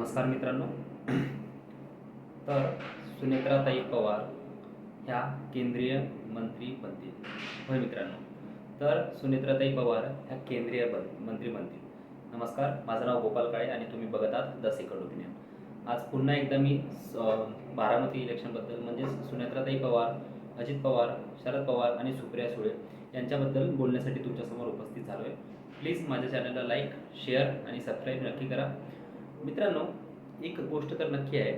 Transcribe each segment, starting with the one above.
नमस्कार मित्रांनो. तर सुनेत्राताई पवार ह्या केंद्रीय मंत्री बनतील. होय मित्रांनो. तर सुनेत्राताई पवार ह्या केंद्रीय बन मंत्री बनतील. नमस्कार माझं नाव गोपाल काळे आणि तुम्ही बघत आहात द सेकंड ओपिनियन. आज पुन्हा एकदा मी बारामती इलेक्शनबद्दल म्हणजेच सुनेत्राताई पवार अजित पवार शरद पवार आणि सुप्रिया सुळे यांच्याबद्दल बोलण्यासाठी तुमच्यासमोर उपस्थित झालो आहे प्लीज माझ्या चॅनलला लाईक शेअर आणि सबस्क्राईब नक्की करा. मित्रांनो एक गोष्ट तर नक्की आहे.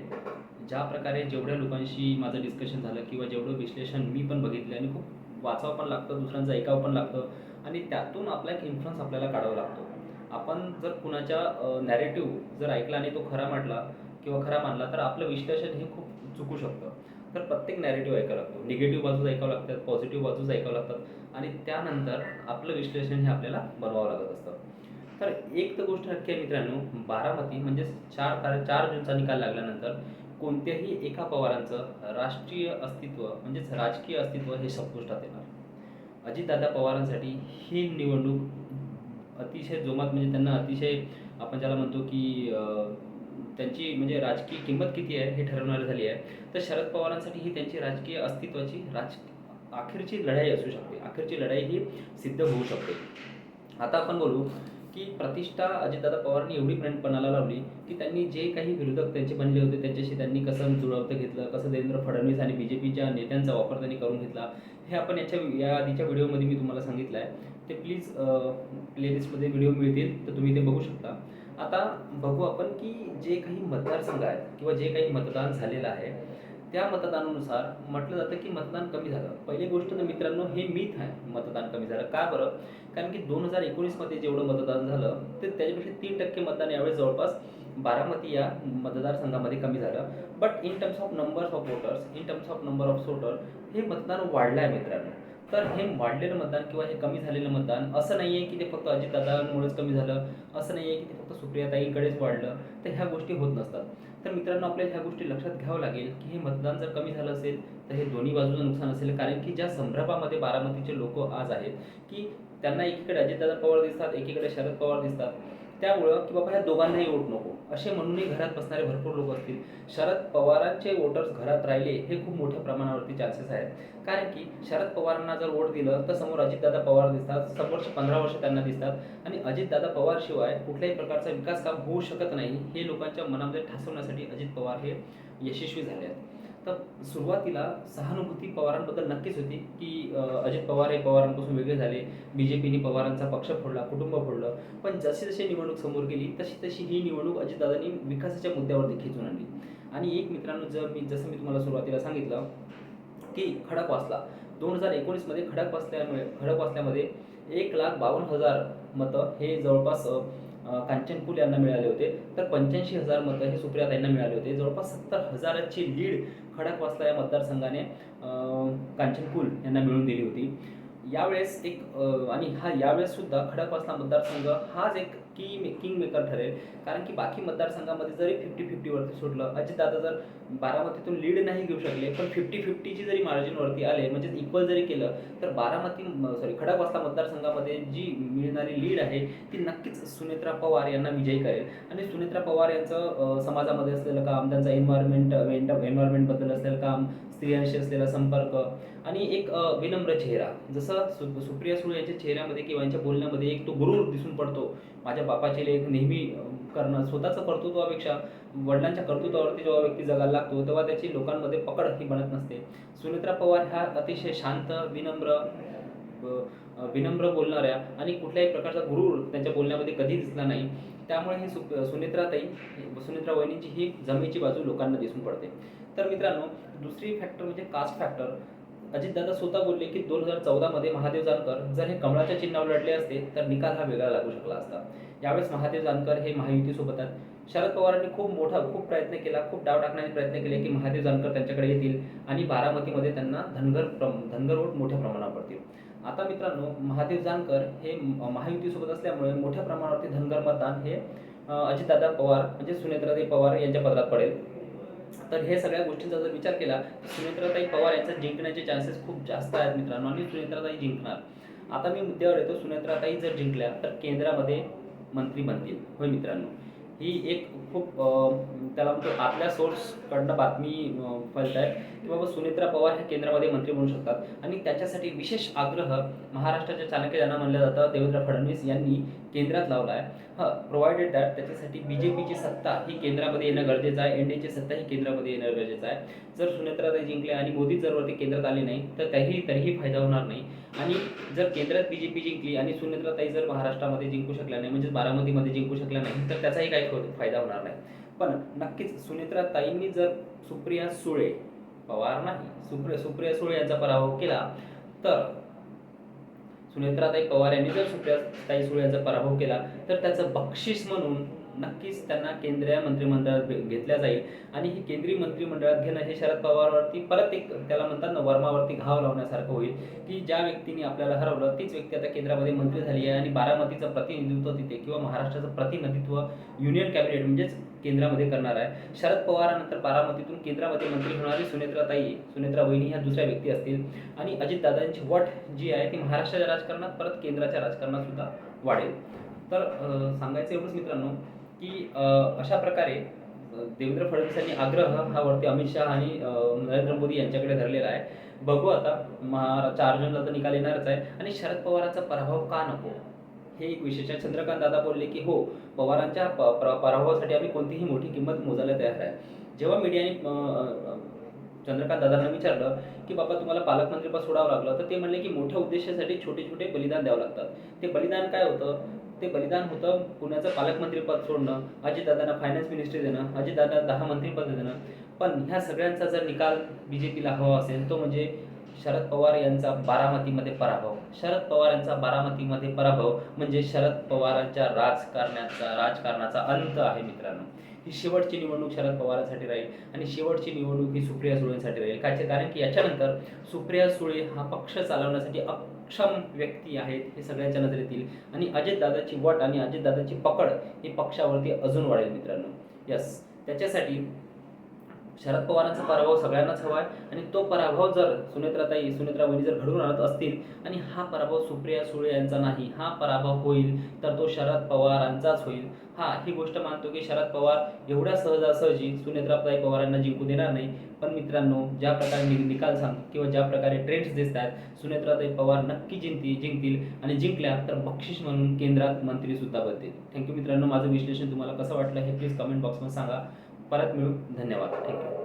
ज्या प्रकारे जेवढ्या लोकांशी माझं डिस्कशन झालं किंवा जेवढं विश्लेषण मी पण बघितलं आणि खूप वाचावं पण लागतं दुसऱ्यांचं ऐकावं पण लागतं आणि त्यातून आपला एक इन्फ्लुअन्स आपल्याला काढावा लागतो. आपण जर कुणाच्या नॅरेटिव्ह जर ऐकला आणि तो खरा म्हटला किंवा खरा मानला तर आपलं विश्लेषण हे खूप चुकू शकतं. तर प्रत्येक नॅरेटिव्ह ऐकावं लागतो. निगेटिव्ह बाजूच ऐकावं लागतात पॉझिटिव्ह बाजूच ऐकावं लागतात आणि त्यानंतर आपलं विश्लेषण हे आपल्याला बनवावं लागत असतं. तर एक तर गोष्ट नक्की आहे मित्रांनो बारामती म्हणजे चार तार चार जूनचा निकाल लागल्यानंतर कोणत्याही एका पवारांचं राष्ट्रीय अस्तित्व म्हणजेच राजकीय अस्तित्व हे संपुष्टात येणार. अजितदादा पवारांसाठी ही निवडणूक अतिशय जोमात म्हणजे त्यांना अतिशय आपण ज्याला म्हणतो की त्यांची म्हणजे राजकीय किंमत किती आहे हे ठरवणारी झाली आहे. तर शरद पवारांसाठी ही त्यांची राजकीय अस्तित्वाची राज अखेरची लढाई असू शकते. अखेरची लढाई ही सिद्ध होऊ शकते. आता आपण बोलू की प्रतिष्ठा अजितदादा पवारांनी एवढी पणाला लावली की त्यांनी जे काही विरोधक त्यांचे बनले होते त्यांच्याशी त्यांनी कसं जुळवतं घेतलं कसं देवेंद्र फडणवीस आणि बी जे पीच्या नेत्यांचा वापर त्यांनी करून घेतला हे आपण याच्या या आधीच्या व्हिडिओमध्ये मी तुम्हाला सांगितलं आहे ते प्लीज प्लेलिस्टमध्ये व्हिडिओ मिळतील तर तुम्ही ते बघू शकता. आता बघू आपण की जे काही मतदारसंघ आहेत किंवा जे काही मतदान झालेलं आहे त्या मतदानानुसार म्हटलं जातं की मतदान कमी झालं. पहिली गोष्ट तर मित्रांनो हे मीथ आहे मतदान कमी झालं. का बरं? कारण की दोन हजार एकोणीसमध्ये जेवढं मतदान झालं ते त्याच्यापेक्षा तीन टक्के मतदान यावेळी जवळपास बारामती या मतदारसंघामध्ये कमी झालं. But in terms of numbers of voters in terms of number of voter हे मतदान वाढलं आहे मित्रांनो. तर हे वाढलेलं मतदान किंवा हे कमी झालेलं मतदान असं नाही आहे की ते फक्त अजितदादांमुळेच कमी झालं असं नाही आहे की ते फक्त सुप्रियाताईंकडेच वाढलं तर ह्या गोष्टी होत नसतात. तर मित्रांनो आपल्याला ह्या गोष्टी लक्षात घ्यावं लागेल की हे मतदान जर कमी झालं असेल तर हे दोन्ही बाजूचं नुकसान असेल. कारण की ज्या संभ्रमामध्ये बारामतीचे लोक आज आहेत की त्यांना एकीकडे अजितदादा पवार दिसतात एकीकडे शरद पवार दिसतात त्यामुळं की बाबा ह्या दोघांनाही वोट नको. असे म्हणूनही घरात बसणारे भरपूर लोक असतील. शरद पवारांचे वोटर्स घरात राहिले हे खूप मोठ्या प्रमाणावरती चान्सेस आहेत. कारण की शरद पवारांना जर वोट दिलं तर समोर अजितदादा पवार दिसतात समोरचे पंधरा वर्ष त्यांना दिसतात. आणि अजितदादा पवारशिवाय कुठल्याही प्रकारचा विकास काम होऊ शकत नाही हे लोकांच्या मनामध्ये ठासवण्यासाठी अजित पवार हे यशस्वी झाले आहेत. तर सुरुवातीला सहानुभूती पवारांबद्दल नक्कीच होती की अजित पवार हे पवारांपासून वेगळे झाले बी जे पीने पवारांचा पक्ष फोडला कुटुंब फोडलं पण जशी जशी निवडणूक समोर गेली तशी तशी ही निवडणूक अजितदादांनी विकासाच्या मुद्द्यावरती खेचून आणली. आणि एक मित्रांनो जर मी जसं मी तुम्हाला सुरुवातीला सांगितलं की खडक वाचला. दोन हजार एकोणीसमध्ये खडक वाचल्यामुळे खडक वाचल्यामध्ये एक लाख बावन्न हजार मतं हे जवळपास कांचनपूल कांचनकुल यांना मिळाले होते. तर पंच्याऐंशी हजार मतं हे सुप्रियाताईंना मिळाले होते. जवळपास सत्तर हजाराची लीड खडकवासला या मतदारसंघाने कांचनकुल यांना मिळून दिली होती. यावेळेस एक आणि हा यावेळेस सुद्धा खडकवासला मतदारसंघ हाच एक की किंग मेकर ठरेल. कारण की बाकी मतदारसंघामध्ये जरी फिफ्टी फिफ्टीवरती सोडलं अजितदादा जर बारामतीतून लीड नाही घेऊ शकले पण फिफ्टी फिफ्टीची जरी मार्जिनवरती आले म्हणजे इक्वल जरी केलं तर बारामती सॉरी खडकवासला मतदारसंघामध्ये जी मिळणारी लीड आहे ती नक्कीच सुनेत्रा पवार यांना विजयी करेल. आणि सुनेत्रा पवार यांचं समाजामध्ये असलेलं काम त्यांचं एन्व्हायरमेंट एन्व्हायरमेंटबद्दल असलेलं काम स्त्रियांशी असलेला संपर्क आणि एक विनम्र चेहरा. जसं सु सुप्रिया सुळे यांच्या चेहऱ्यामध्ये किंवा यांच्या बोलण्यामध्ये एक तो गुरूर दिसून पडतो. माझ्या बापाचे लेख नेहमी करणं स्वतःचं कर्तृत्वापेक्षा वडिलांच्या कर्तृत्वावरती जेव्हा व्यक्ती जगायला लागतो तेव्हा त्याची लोकांमध्ये पकड ही बनत नसते. सुनेत्रा पवार ह्या अतिशय शांत विनम्र विनम्र बोलणाऱ्या आणि कुठल्याही प्रकारचा गुरूर त्यांच्या बोलण्यामध्ये कधी दिसला नाही. त्यामुळे ही सु सुनेत्राताई सुनेत्रा वहिनींची ही जमेची बाजू लोकांना दिसून पडते. तर मित्रांनो दुसरी फॅक्टर म्हणजे कास्ट फॅक्टर अजितदादा स्वतः बोलले की दोन हजार चौदामध्ये महादेव जानकर जर हे कमळाच्या चिन्हावर लढले असते तर निकाल हा वेगळा लागू शकला असता. यावेळेस महादेव जानकर हे महायुतीसोबत आहेत. शरद पवारांनी खूप मोठा खूप प्रयत्न केला खूप डाव टाकण्याचे प्रयत्न केले की महादेव जानकर त्यांच्याकडे येतील आणि बारामतीमध्ये त्यांना धनगर प्रम धनगर वोट मोठ्या प्रमाणावर पडतील. आता मित्रांनो महादेव जानकर हे महायुतीसोबत असल्यामुळे मोठ्या प्रमाणावरती धनगर मतदान हे अजितदादा पवार म्हणजे सुनेत्राताई पवार यांच्या पदरात पडेल. तर हे सगळ्या गोष्टींचा जर विचार केला तर सुनेत्राताई पवार यांचा जिंकण्याचे चान्सेस खूप जास्त आहेत मित्रांनो आणि सुनेत्राताई जिंकणार. आता मी मुद्द्यावर येतो. सुनेत्राताई जर जिंकल्या तर केंद्रामध्ये मंत्री बनतील. होय मित्रांनो? ही एक खूप त्याला म्हणतो आपल्या सोर्सकडनं बातमी फलत आहे की बाबा सुनेत्रा पवार हे केंद्रामध्ये मंत्री बनू शकतात. आणि त्याच्यासाठी विशेष आग्रह महाराष्ट्राच्या चाणक्य ज्यांना म्हणलं जातं देवेंद्र फडणवीस यांनी केंद्रात लावला आहे हा प्रोव्हाइडेड दॅट त्याच्यासाठी बी जे पीची सत्ता ही केंद्रामध्ये येणं गरजेचं आहे. एन डीची सत्ता ही केंद्रामध्ये येणं गरजेचं आहे. जर सुनेत्राताई जिंकले आणि मोदी जर वरती केंद्रात आले नाही तर त्याही तरीही फायदा होणार नाही. आणि जर केंद्रात बी जे पी जिंकली आणि सुनेत्राताई जर महाराष्ट्रामध्ये जिंकू शकल्या नाही म्हणजे बारामतीमध्ये जिंकू शकल्या नाही तर त्याचाही काही फायदा होणार नाही. पण नक्कीच सुनेत्राताईंनी जर सुप्रिया सुळे पवार नाही सुप्रिया सुप्रिया सुळे यांचा पराभव केला तर सुनेत्राताई पवार यांनी जर सुप्रियाताई सुळे यांचा पराभव केला तर त्याचं बक्षीस म्हणून नक्कीच त्यांना केंद्रीय मंत्रिमंडळात घेतल्या जाईल. आणि ही केंद्रीय मंत्रिमंडळात घेणं हे शरद पवारवरती परत एक त्याला म्हणतात ना वर्मावरती घाव लावण्यासारखं होईल की ज्या व्यक्तीने आपल्याला हरवलं तीच व्यक्ती आता केंद्रामध्ये मंत्री झाली आहे. आणि बारामतीचं प्रतिनिधित्व तिथे किंवा महाराष्ट्राचं प्रतिनिधित्व युनियन कॅबिनेट म्हणजेच केंद्रामध्ये करणार आहे. शरद पवारानंतर बारामतीतून केंद्रामध्ये मंत्री होणारी सुनेत्राताई सुनेत्रा वहिनी ह्या दुसऱ्या व्यक्ती असतील. आणि अजितदादांची वट जी आहे ती महाराष्ट्राच्या राजकारणात परत केंद्राच्या राजकारणात सुद्धा वाढेल. तर सांगायचं एवढंच मित्रांनो की अशा प्रकारे देवेंद्र फडणवीस यांनी आग्रह हा वरती अमित शहा आणि नरेंद्र मोदी यांच्याकडे धरलेला आहे. बघू आता महा चार जूनला तर निकाल येणारच आहे. आणि शरद पवारांचा पराभव का नको? हे एक विशेष आहे चंद्रकांत दादा बोलले की हो पवारांच्या प- पराभवासाठी आम्ही कोणतीही मोठी किंमत मोजायला तयार आहे. जेव्हा मीडियाने चंद्रकांत दादांना विचारलं की बाबा तुम्हाला पालकमंत्रीपद सोडावं लागलं तर ते म्हणले की मोठ्या उद्देशासाठी छोटे छोटे बलिदान द्यावं लागतात. ते बलिदान काय होतं? ते बलिदान होतं. पुण्याचं पालकमंत्रीपद सोडणं अजितदादांना फायनान्स मिनिस्ट्री देणं अजितदादा दहा मंत्रीपद देणं. पण ह्या सगळ्यांचा जर निकाल बी जे पीला हवा असेल तो म्हणजे शरद पवार यांचा बारामतीमध्ये पराभव. शरद पवार यांचा बारामतीमध्ये पराभव म्हणजे शरद पवारांच्या राजकारणाचा राजकारणाचा अंत आहे मित्रांनो. ही शेवटची निवडणूक शरद पवारांसाठी राहील आणि शेवटची निवडणूक ही सुप्रिया सुळेंसाठी राहील. काचे कारण की याच्यानंतर सुप्रिया सुळे हा पक्ष चालवण्यासाठी अक्षम व्यक्ती आहेत हे सगळ्यांच्या नजरेत येईल. आणि अजितदादाची वट आणि अजितदादाची पकड ही पक्षावरती अजून वाढेल मित्रांनो. यस त्याच्यासाठी शरद पवारांचा पराभव सगळ्यांनाच हवा आहे. आणि तो पराभव जर सुनेत्राताई सुनेत्रा वहिनी जर घडून आणत असतील आणि हा पराभव सुप्रिया सुळे यांचा नाही हा पराभव होईल तर तो शरद पवारांचाच होईल. हा ही गोष्ट मानतो की शरद पवार एवढ्या सहजासहजी सुनेत्राताई पवारांना जिंकू देणार नाही. पण मित्रांनो ज्या प्रकारे नि- निकाल सांग किंवा ज्या प्रकारे ट्रेंड्स दिसत आहेत सुनेत्राताई पवार नक्की जिंकतील जिंकतील आणि जिंकल्या तर बक्षीस म्हणून केंद्रात मंत्रीसुद्धा बनतील. थँक्यू मित्रांनो माझं विश्लेषण तुम्हाला कसं वाटलं हे प्लीज कमेंट बॉक्समध्ये सांगा. परत मिळू. धन्यवाद. थँक्यू.